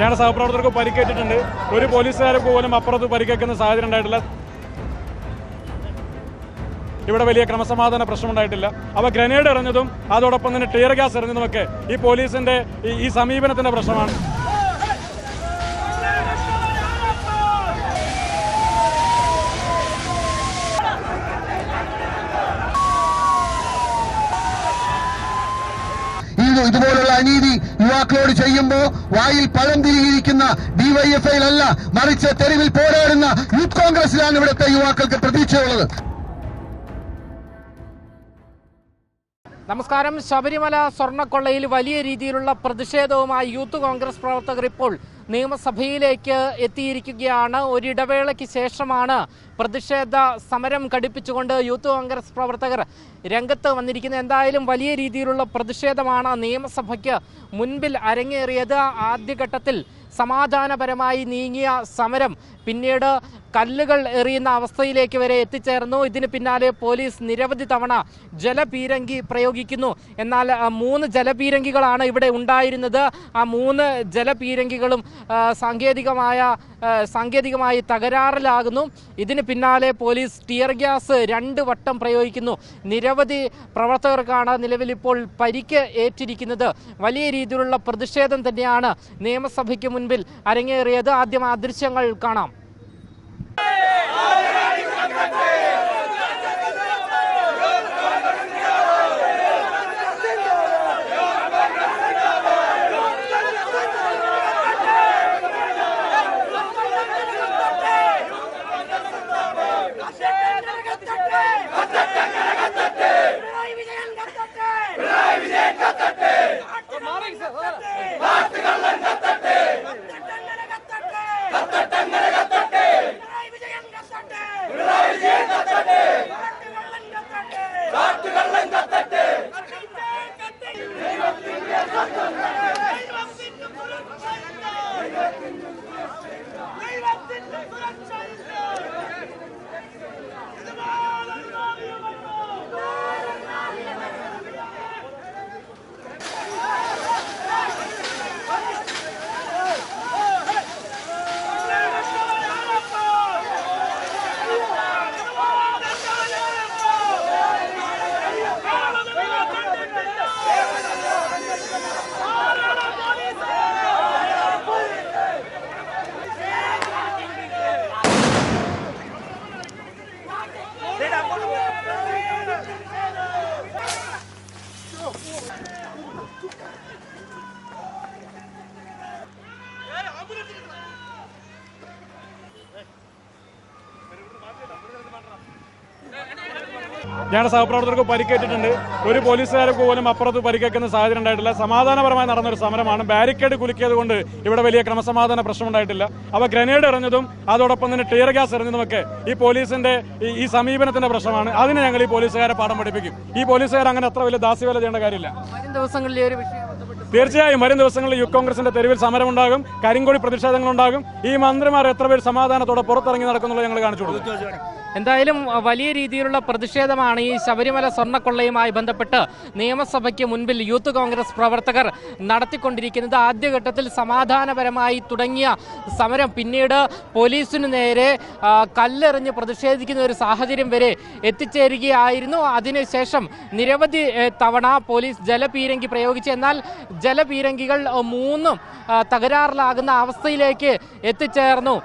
ഞങ്ങളുടെ സഹപ്രവർത്തകർക്ക് പരിക്കേറ്റിട്ടുണ്ട്. ഒരു പോലീസുകാരെ പോലും അപ്പുറത്ത് പരിക്കേക്കുന്ന സാഹചര്യം ഉണ്ടായിട്ടില്ല. ഇവിടെ വലിയ ക്രമസമാധാന പ്രശ്നമുണ്ടായിട്ടില്ല അവ ഗ്രനേഡ് എറിഞ്ഞതും അതോടൊപ്പം തന്നെ ടിയർ ഗ്യാസ് എറിഞ്ഞതുമൊക്കെ ഈ പോലീസിന്റെ ഈ- സമീപനത്തിന്റെ പ്രശ്നമാണ്. ഇതുപോലെ അനീതി യുവാക്കളോട് ചെയ്യുമ്പോൾ വായിൽ പഴം തിരിയിരിക്കുന്ന ഡിവൈഎഫ്ഐയിലല്ല മറിച്ച് തെരുവിൽ പോരാടുന്ന യൂത്ത് കോൺഗ്രസിലാണ് ഇവിടുത്തെ യുവാക്കൾക്ക് പ്രതീക്ഷയുള്ളത്. നമസ്കാരം. ശബരിമല സ്വർണക്കൊള്ളയിൽ വലിയ രീതിയിലുള്ള പ്രതിഷേധവുമായി യൂത്ത് കോൺഗ്രസ് പ്രവർത്തകർ ഇപ്പോൾ നിയമസഭയിലേക്ക് എത്തിയിരിക്കുകയാണ്. ഒരിടവേളയ്ക്ക് ശേഷമാണ് പ്രതിഷേധ സമരം ഘടിപ്പിച്ചുകൊണ്ട് യൂത്ത് കോൺഗ്രസ് പ്രവർത്തകർ രംഗത്ത് വന്നിരിക്കുന്നത്. എന്തായാലും വലിയ രീതിയിലുള്ള പ്രതിഷേധമാണ് നിയമസഭയ്ക്ക് മുൻപിൽ അരങ്ങേറിയത്. ആദ്യഘട്ടത്തിൽ സമാധാനപരമായി നീങ്ങിയ സമരം പിന്നീട് കല്ലുകൾ എറിയുന്ന അവസ്ഥയിലേക്ക് വരെ എത്തിച്ചേർന്നു. ഇതിന് പിന്നാലെ പോലീസ് നിരവധി തവണ ജലപീരങ്കി പ്രയോഗിക്കുന്നു. എന്നാൽ മൂന്ന് ജലപീരങ്കികളാണ് ഇവിടെ ഉണ്ടായിരുന്നത്. ആ മൂന്ന് ജലപീരങ്കികളും സാങ്കേതികമായ സാങ്കേതികമായി തകരാറിലാകുന്നു. ഇതിന് പിന്നാലെ പോലീസ് ടിയർ ഗ്യാസ് രണ്ട് വട്ടം പ്രയോഗിക്കുന്നു. നിരവധി പ്രവർത്തകർക്കാണ് നിലവിൽ ഇപ്പോൾ പരിക്ക് ഏറ്റിരിക്കുന്നത്. വലിയ രീതിയിലുള്ള പ്രതിഷേധം തന്നെയാണ് നിയമസഭയ്ക്ക് മുൻപിൽ അരങ്ങേറിയത്. ആദ്യം ആ കാണാം പിണറായി വിജയൻ കത്തട്ടെ പിണറായി വിജയൻ കത്തട്ടെ നാട്ടുകള്ളൻ കത്തട്ടെ കത്തട്ടെ കത്തട്ടെ പിണറായി വിജയൻ കത്തട്ടെ വിജയൻ കത്തട്ടെ. ദൈവത്തിന്റെ ദൈവത്തിന്റെ ഞങ്ങളുടെ സഹപ്രവർത്തകർക്ക് പരിക്കേറ്റിട്ടുണ്ട്. ഒരു പോലീസുകാർക്ക് പോലും അപ്പുറത്ത് പരിക്കേക്കുന്ന സാഹചര്യം ഉണ്ടായിട്ടില്ല. സമാധാനപരമായി നടന്നൊരു സമരമാണ്. ബാരിക്കേഡ് കുലുക്കിയത് കൊണ്ട് ഇവിടെ വലിയ ക്രമസമാധാന പ്രശ്നമുണ്ടായിട്ടില്ല അവ ഗ്രനേഡ് എറിഞ്ഞതും അതോടൊപ്പം തന്നെ ടിയർ ഗ്യാസ് എറിഞ്ഞതുമൊക്കെ ഈ പോലീസിന്റെ ഈ- സമീപനത്തിന്റെ പ്രശ്നമാണ്. അതിന് ഞങ്ങൾ ഈ പോലീസുകാരെ പാഠം പഠിപ്പിക്കും. ഈ പോലീസുകാർ അങ്ങനെ അത്ര വലിയ ദാസ്യവേല ചെയ്യേണ്ട കാര്യമില്ല. ഒരു വിഷയം തീർച്ചയായും വരും ദിവസങ്ങളിൽ യു കോൺഗ്രസിന്റെ തെരുവിൽ സമരമുണ്ടാകും. കരിങ്കൊടി പ്രതിഷേധങ്ങളുണ്ടാകും. ഈ മന്ത്രിമാർ എത്ര പേര് സമാധാനത്തോടെ പുറത്തിറങ്ങി നടക്കുന്നുള്ളത് ഞങ്ങൾ കാണിച്ചു കൊടുക്കും. എന്തായാലും വലിയ രീതിയിലുള്ള പ്രതിഷേധമാണ് ഈ ശബരിമല സ്വർണക്കൊള്ളയുമായി ബന്ധപ്പെട്ട് നിയമസഭയ്ക്ക് മുൻപിൽ യൂത്ത് കോൺഗ്രസ് പ്രവർത്തകർ നടത്തിക്കൊണ്ടിരിക്കുന്നത്. ആദ്യഘട്ടത്തിൽ സമാധാനപരമായി തുടങ്ങിയ സമരം പിന്നീട് പോലീസിനു നേരെ കല്ലെറിഞ്ഞ് പ്രതിഷേധിക്കുന്ന ഒരു സാഹചര്യം വരെ എത്തിച്ചേരുകയായിരുന്നു. അതിനുശേഷം നിരവധി തവണ പോലീസ് ജലപീരങ്കി പ്രയോഗിച്ചു എന്നാൽ ജലപീരങ്കികൾ മൂന്നും തകരാറിലാകുന്ന അവസ്ഥയിലേക്ക് എത്തിച്ചേർന്നു.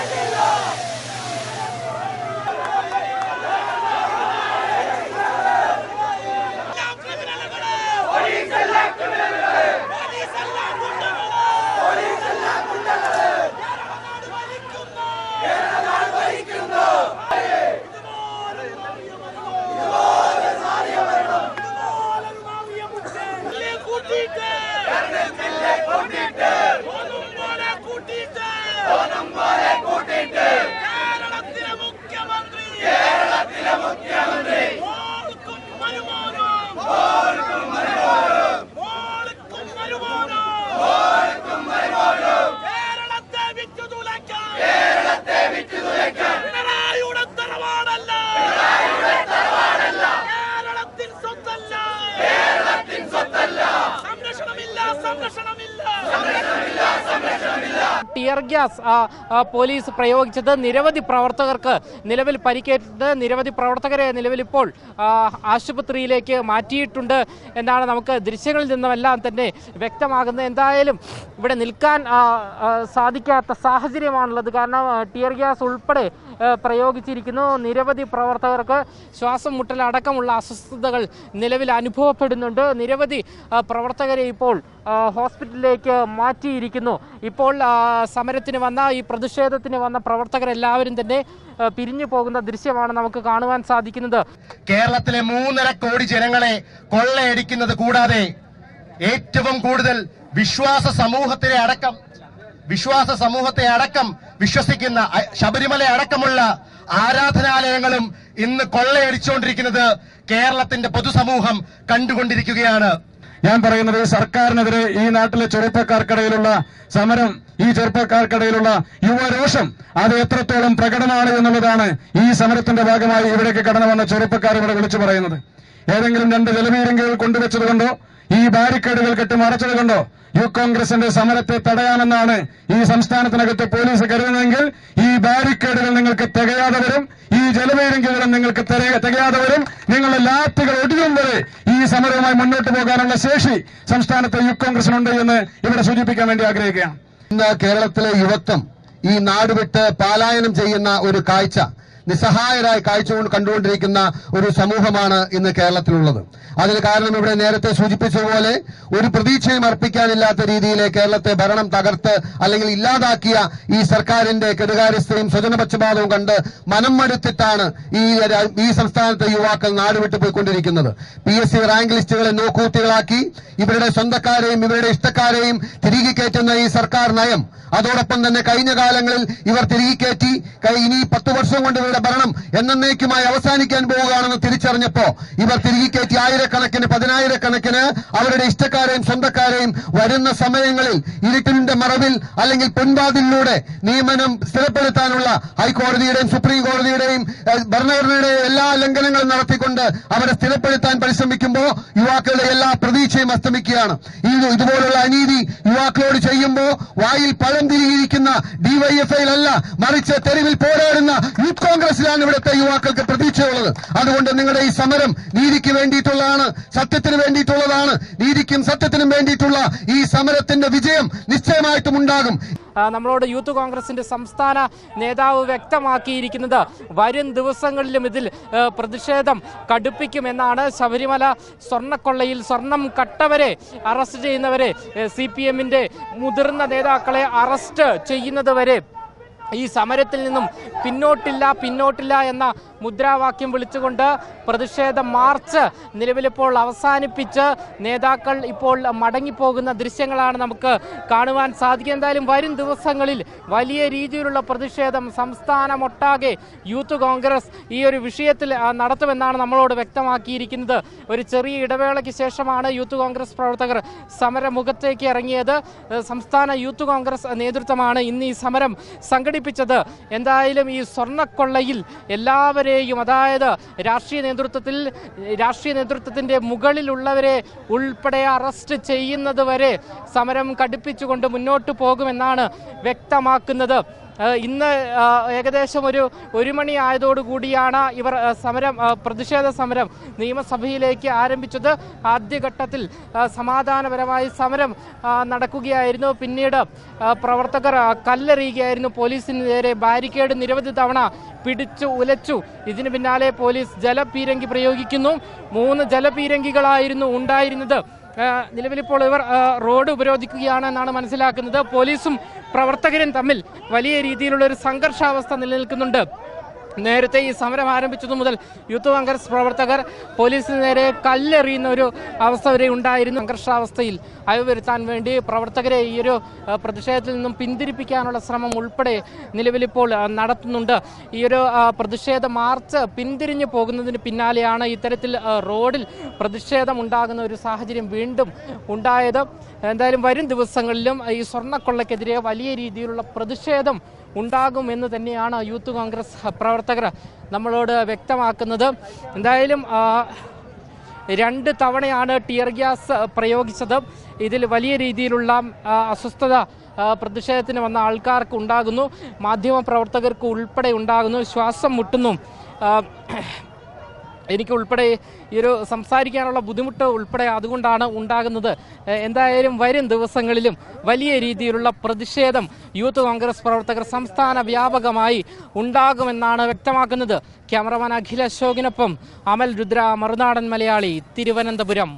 കേരളത്തിലെ ഗ്യാസ് പോലീസ് പ്രയോഗിച്ചത് നിരവധി പ്രവർത്തകർക്ക് നിലവിൽ പരിക്കേറ്റത് നിരവധി പ്രവർത്തകരെ നിലവിൽ ഇപ്പോൾ ആശുപത്രിയിലേക്ക് മാറ്റിയിട്ടുണ്ട് എന്നാണ് നമുക്ക് ദൃശ്യങ്ങളിൽ നിന്നുമെല്ലാം തന്നെ വ്യക്തമാകുന്നത്. എന്തായാലും ഇവിടെ നിൽക്കാൻ സാധിക്കാത്ത സാഹചര്യമാണുള്ളത്. കാരണം ടിയർ ഗ്യാസ് ഉൾപ്പെടെ പ്രയോഗിച്ചിരിക്കുന്നു. നിരവധി പ്രവർത്തകർക്ക് ശ്വാസം മുട്ടലടക്കമുള്ള അസ്വസ്ഥതകൾ നിലവിൽ അനുഭവപ്പെടുന്നുണ്ട്. നിരവധി പ്രവർത്തകരെ ഇപ്പോൾ ഹോസ്പിറ്റലിലേക്ക് മാറ്റിയിരിക്കുന്നു. ഇപ്പോൾ സമരത്തിന് വന്ന ഈ പ്രതിഷേധത്തിന് വന്ന പ്രവർത്തകരെല്ലാവരും തന്നെ പിരിഞ്ഞു പോകുന്ന ദൃശ്യമാണ് നമുക്ക് കാണുവാൻ സാധിക്കുന്നത്. കേരളത്തിലെ മൂന്നര കോടി ജനങ്ങളെ കൊള്ളയടിക്കുന്നത് കൂടാതെ ഏറ്റവും കൂടുതൽ വിശ്വാസ സമൂഹത്തിലെ അടക്കം വിശ്വാസ സമൂഹത്തെ അടക്കം വിശ്വസിക്കുന്ന ശബരിമല അടക്കമുള്ള ആരാധനാലയങ്ങളും ഇന്ന് കൊള്ളയടിച്ചുകൊണ്ടിരിക്കുന്നത് കേരളത്തിന്റെ പൊതുസമൂഹം കണ്ടുകൊണ്ടിരിക്കുകയാണ്. ഞാൻ പറയുന്നത് സർക്കാരിനെതിരെ ഈ നാട്ടിലെ ചെറുപ്പക്കാർക്കിടയിലുള്ള സമരം ഈ ചെറുപ്പക്കാർക്കിടയിലുള്ള യുവരോഷം അത് എത്രത്തോളം പ്രകടമാണ് എന്നുള്ളതാണ് ഈ സമരത്തിന്റെ ഭാഗമായി ഇവിടേക്ക് കടന്നു വന്ന ചെറുപ്പക്കാർ ഇവിടെ വിളിച്ചു പറയുന്നത്. ഏതെങ്കിലും രണ്ട് ജലപീരങ്കികൾ കൊണ്ടുവച്ചത് കൊണ്ടോ ഈ ബാരിക്കേഡുകൾ കെട്ടി മറച്ചത് കൊണ്ടോ യൂത്ത് കോൺഗ്രസിന്റെ സമരത്തെ തടയാമെന്നാണ് ഈ സംസ്ഥാനത്തിനകത്ത് പോലീസ് കരുതുന്നതെങ്കിൽ ഈ ബാരിക്കേഡുകൾ നിങ്ങൾക്ക് തികയാതെ വരും ഈ ജലവേരങ്കികളും നിങ്ങൾക്ക് തികയ- തികയാതെ വരും. നിങ്ങളുടെ ലാത്തുകൾ ഒടിയും വരെ ഈ സമരവുമായി മുന്നോട്ട് പോകാനുള്ള ശേഷി സംസ്ഥാനത്തെ യൂത്ത് കോൺഗ്രസിനുണ്ട് എന്ന് ഇവിടെ സൂചിപ്പിക്കാൻ വേണ്ടി ആഗ്രഹിക്കുകയാണ്. ഇന്ന് കേരളത്തിലെ യുവത്വം ഈ നാടുവിട്ട് പലായനം ചെയ്യുന്ന ഒരു കാഴ്ച നിസ്സഹായരായി കാഴ്ചകൊണ്ട് കണ്ടുകൊണ്ടിരിക്കുന്ന ഒരു സമൂഹമാണ് ഇന്ന് കേരളത്തിലുള്ളത്. അതിന് കാരണം ഇവിടെ നേരത്തെ സൂചിപ്പിച്ചതുപോലെ ഒരു പ്രതീക്ഷയും അർപ്പിക്കാനില്ലാത്ത രീതിയിൽ കേരളത്തെ ഭരണം തകർത്ത് അല്ലെങ്കിൽ ഇല്ലാതാക്കിയ ഈ സർക്കാരിന്റെ കെടുകാര്യസ്ഥയും സ്വജനപക്ഷപാതവും കണ്ട് മനം മടുത്തിട്ടാണ് ഈ ഈ സംസ്ഥാനത്തെ യുവാക്കൾ നാടുവിട്ട് പോയിക്കൊണ്ടിരിക്കുന്നത്. പി എസ് സി റാങ്ക് ലിസ്റ്റുകളെ നോക്കൂത്തികളാക്കി ഇവരുടെ സ്വന്തക്കാരെയും ഇവരുടെ ഇഷ്ടക്കാരെയും തിരികെ കയറ്റുന്ന ഈ സർക്കാർ നയം അതോടൊപ്പം തന്നെ കഴിഞ്ഞ കാലങ്ങളിൽ ഇവർ തിരികെ കയറ്റി ഇനി പത്ത് വർഷം കൊണ്ട് ഇവരുടെ ഭരണം എന്നേക്കുമായി അവസാനിക്കാൻ പോവുകയാണെന്ന് തിരിച്ചറിഞ്ഞപ്പോ ഇവർ തിരികെ കയറ്റി ആയിരക്കണക്കിന് പതിനായിരക്കണക്കിന് അവരുടെ ഇഷ്ടക്കാരെയും സ്വന്തക്കാരെയും വരുന്ന സമയങ്ങളിൽ ഇരുട്ടിന്റെ മറവിൽ അല്ലെങ്കിൽ പൊൻവാതിലൂടെ നിയമനം സ്ഥിരപ്പെടുത്താനുള്ള ഹൈക്കോടതിയുടെയും സുപ്രീം കോടതിയുടെയും ഭരണഘടനയുടെയും എല്ലാ ലംഘനങ്ങളും നടത്തിക്കൊണ്ട് അവരെ സ്ഥിരപ്പെടുത്താൻ പരിശ്രമിക്കുമ്പോൾ യുവാക്കളുടെ എല്ലാ പ്രതീക്ഷയും അസ്തമിക്കുകയാണ്. ഇതുപോലുള്ള അനീതി യുവാക്കളോട് ചെയ്യുമ്പോൾ വായിൽ പഴം തിരിയിരിക്കുന്ന അല്ല മറിച്ച് തെരുവിൽ പോരാടുന്ന യൂത്ത് കോൺഗ്രസിലാണ് ഇവിടുത്തെ യുവാക്കൾക്ക് പ്രതീക്ഷയുള്ളത്. അതുകൊണ്ട് നിങ്ങളുടെ ഈ സമരം നീതിക്ക് വേണ്ടിയിട്ടുള്ളതാണ് സത്യത്തിന് വേണ്ടിയിട്ടുള്ളതാണ്. നീതിക്കും സത്യത്തിനും വേണ്ടിയിട്ടുള്ള ഈ സമരത്തിന്റെ വിജയം നിശ്ചയമായിട്ടും ഉണ്ടാകും. നമ്മളോട് യൂത്ത് കോൺഗ്രസിന്റെ സംസ്ഥാന നേതാവ് വ്യക്തമാക്കിയിരിക്കുന്നത് വരും ദിവസങ്ങളിലും ഇതിൽ പ്രതിഷേധം കടുപ്പിക്കുമെന്നാണ് ശബരിമല സ്വർണക്കൊള്ളയിൽ സ്വർണം കട്ടവരെ അറസ്റ്റ് ചെയ്യുന്നവരെ സി പി എമ്മിന്റെ മുതിർന്ന നേതാക്കളെ അറസ്റ്റ് ചെയ്യുന്നത് വരെ ഈ സമരത്തിൽ നിന്നും പിന്നോട്ടില്ല പിന്നോട്ടില്ല എന്ന മുദ്രാവാക്യം വിളിച്ചുകൊണ്ട് പ്രതിഷേധ മാർച്ച് നിലവിലിപ്പോൾ അവസാനിപ്പിച്ച് നേതാക്കൾ ഇപ്പോൾ മടങ്ങിപ്പോകുന്ന ദൃശ്യങ്ങളാണ് നമുക്ക് കാണുവാൻ സാധിക്കുക. എന്തായാലും വരും ദിവസങ്ങളിൽ വലിയ രീതിയിലുള്ള പ്രതിഷേധം സംസ്ഥാനമൊട്ടാകെ യൂത്ത് കോൺഗ്രസ് ഈ ഒരു വിഷയത്തിൽ നടത്തുമെന്നാണ് നമ്മളോട് വ്യക്തമാക്കിയിരിക്കുന്നത്. ഒരു ചെറിയ ഇടവേളയ്ക്ക് ശേഷമാണ് യൂത്ത് കോൺഗ്രസ് പ്രവർത്തകർ സമരമുഖത്തേക്ക് ഇറങ്ങിയത്. സംസ്ഥാന യൂത്ത് കോൺഗ്രസ് നേതൃത്വമാണ് ഇന്ന് ഈ സമരം സംഘടിപ്പിച്ചത്. എന്തായാലും ഈ സ്വർണക്കൊള്ളയിൽ എല്ലാവരെയും അതായത് രാഷ്ട്രീയ നേതൃത്വത്തിൽ രാഷ്ട്രീയ നേതൃത്വത്തിന്റെ മുകളിലുള്ളവരെ ഉൾപ്പെടെ അറസ്റ്റ് ചെയ്യുന്നത് വരെ സമരം കടുപ്പിച്ചുകൊണ്ട് മുന്നോട്ട് പോകുമെന്നാണ് വ്യക്തമാക്കുന്നത്. ഇന്ന് ഏകദേശം ഒരു ഒരു മണി ആയതോടുകൂടിയാണ് ഇവർ സമരം പ്രതിഷേധ സമരം നിയമസഭയിലേക്ക് ആരംഭിച്ചത്. ആദ്യഘട്ടത്തിൽ സമാധാനപരമായി സമരം നടക്കുകയായിരുന്നു. പിന്നീട് പ്രവർത്തകർ കല്ലെറിയുകയായിരുന്നു. പോലീസിന് നേരെ ബാരിക്കേഡ് നിരവധി തവണ പിടിച്ചു ഉലച്ചു. ഇതിന് പിന്നാലെ പോലീസ് ജലപീരങ്കി പ്രയോഗിക്കുന്നു. മൂന്ന് ജലപീരങ്കികളായിരുന്നു ഉണ്ടായിരുന്നത്. നിലവിലിപ്പോൾ ഇവർ റോഡ് ഉപരോധിക്കുകയാണെന്നാണ് മനസ്സിലാക്കുന്നത്. പോലീസും പ്രവർത്തകരും തമ്മിൽ വലിയ രീതിയിലുള്ള ഒരു സംഘർഷാവസ്ഥ നിലനിൽക്കുന്നുണ്ട്. നേരത്തെ ഈ സമരം ആരംഭിച്ചതു മുതൽ യൂത്ത് കോൺഗ്രസ് പ്രവർത്തകർ പോലീസിന് നേരെ കല്ലെറിയുന്ന ഒരു അവസ്ഥ വരെ ഉണ്ടായിരുന്നു. സംഘർഷാവസ്ഥയിൽ അയവ് വരുത്താൻ വേണ്ടി പ്രവർത്തകരെ ഈ ഒരു പ്രതിഷേധത്തിൽ നിന്നും പിന്തിരിപ്പിക്കാനുള്ള ശ്രമം ഉൾപ്പെടെ നിലവിലിപ്പോൾ നടത്തുന്നുണ്ട്. ഈ ഒരു പ്രതിഷേധ മാർച്ച് പിന്തിരിഞ്ഞു പോകുന്നതിന് പിന്നാലെയാണ് ഇത്തരത്തിൽ റോഡിൽ പ്രതിഷേധം ഉണ്ടാകുന്ന ഒരു സാഹചര്യം വീണ്ടും ഉണ്ടായത്. എന്തായാലും വരും ദിവസങ്ങളിലും ഈ സ്വർണക്കൊള്ളക്കെതിരെ വലിയ രീതിയിലുള്ള പ്രതിഷേധം ഉണ്ടാകുമെന്ന് തന്നെയാണ് യൂത്ത് കോൺഗ്രസ് പ്രവർത്തകർ നമ്മളോട് വ്യക്തമാക്കുന്നത്. എന്തായാലും രണ്ട് തവണയാണ് ടിയർ ഗ്യാസ് പ്രയോഗിച്ചത്. ഇതിൽ വലിയ രീതിയിലുള്ള അസ്വസ്ഥത പ്രതിഷേധത്തിന് വന്ന ആൾക്കാർക്ക് ഉണ്ടാകുന്നു. മാധ്യമ പ്രവർത്തകർക്ക് ഉൾപ്പെടെ ഉണ്ടാകുന്നു. ശ്വാസം മുട്ടുന്നു. എനിക്ക് ഉൾപ്പെടെ ഈ ഒരു സംസാരിക്കാനുള്ള ബുദ്ധിമുട്ട് ഉൾപ്പെടെ അതുകൊണ്ടാണ് ഉണ്ടാകുന്നത്. എന്തായാലും വരും ദിവസങ്ങളിലും വലിയ രീതിയിലുള്ള പ്രതിഷേധം യൂത്ത് കോൺഗ്രസ് പ്രവർത്തകർ സംസ്ഥാന വ്യാപകമായി ഉണ്ടാകുമെന്നാണ് വ്യക്തമാക്കുന്നത്. ക്യാമറമാൻ അഖിൽ അശോകിനൊപ്പം അമൽ രുദ്ര മറുനാടൻ മലയാളി തിരുവനന്തപുരം.